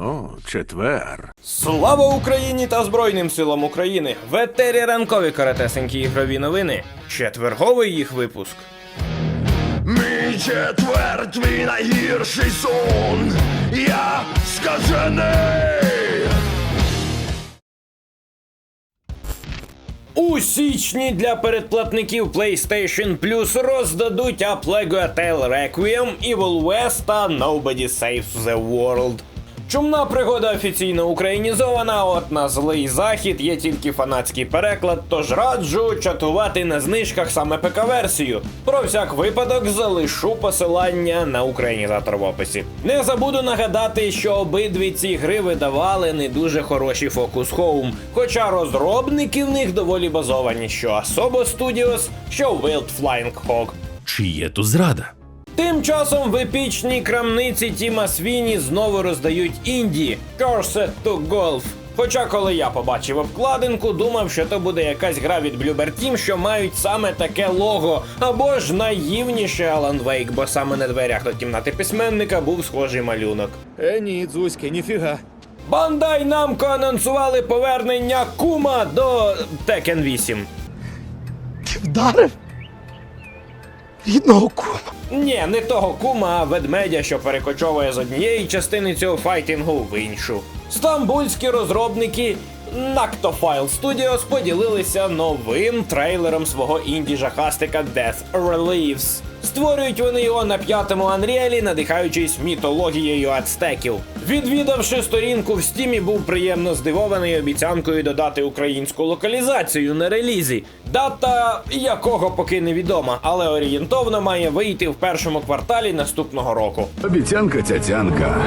О, четвер. Слава Україні та Збройним силам України! В етері ранкові каратесенькі ігрові новини. Четверговий їх випуск. Мій четвер, твій найгірший сон. Я скажений. У січні для передплатників PlayStation Plus роздадуть A Plague Tale Requiem, Evil West та Nobody Saves the World. Чумна пригода офіційно українізована, от на злий захід є тільки фанатський переклад, тож раджу чатувати на знижках саме ПК-версію. Про всяк випадок залишу посилання на українізатор в описі. Не забуду нагадати, що обидві ці гри видавали не дуже хороші Focus Home, хоча розробники в них доволі базовані, що Asobo Studios, що Wild Flying Hog. Чи є тут зрада? Тим часом в епічній крамниці Тіма Свіні знову роздають інді Cursed to Golf. Хоча, коли я побачив обкладинку, думав, що то буде якась гра від Bloober Team, що мають саме таке лого, або ж наївніше Alan Wake, бо саме на дверях до кімнати письменника був схожий малюнок. Е, ні, Дзузьки, ніфіга. Бандай намко анонсували повернення Кума до Tekken 8. Вдарив? Рідного кума. Ні, не того кума, а ведмедя, що перекочовує з однієї частини цього файтингу в іншу. Стамбульські розробники Nactoфile Studios поділилися новим трейлером свого інді-жахастика Death Reliefs. Створюють вони його на п'ятому Unreal, надихаючись мітологією ацтеків. Відвідавши сторінку в стімі, був приємно здивований обіцянкою додати українську локалізацію на релізі. Дата якого поки невідома, але орієнтовно має вийти в першому кварталі наступного року. Обіцянка цяцянка.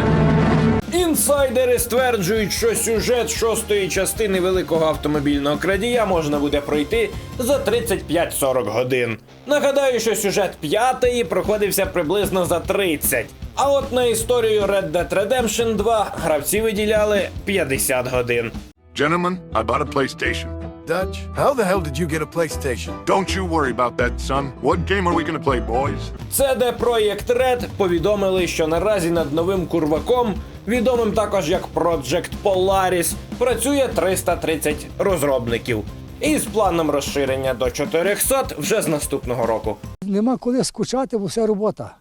Інсайдери стверджують, що сюжет шостої частини великого автомобільного крадія можна буде пройти за 35-40 годин. Нагадаю, що сюжет п'ятої проходився приблизно за 30. А от на історію Red Dead Redemption 2 гравці виділяли 50 годин. Gentlemen, I bought a PlayStation. Dutch, how the hell did you get a PlayStation? Don't you worry about that, son. What game are we gonna play, boys? CD Projekt Red повідомили, що наразі над новим курваком, відомим також як Project Polaris, працює 330 розробників. І з планом розширення до 400 вже з наступного року. Нема коли скучати, бо все робота.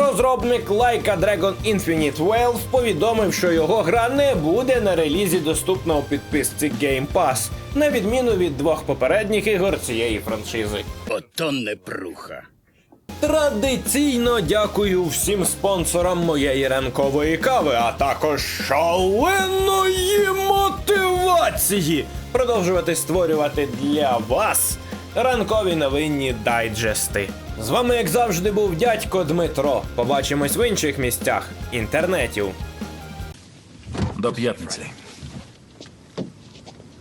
Розробник Laika Dragon Infinite Wealth повідомив, що його гра не буде на релізі доступна у підписці Game Pass, на відміну від двох попередніх ігор цієї франшизи. Ото непруха. Традиційно дякую всім спонсорам моєї ранкової кави, а також шаленої мотивації продовжувати створювати для вас ранкові новинні дайджести. З вами, як завжди, був дядько Дмитро. Побачимось в інших місцях інтернетів. До п'ятниці.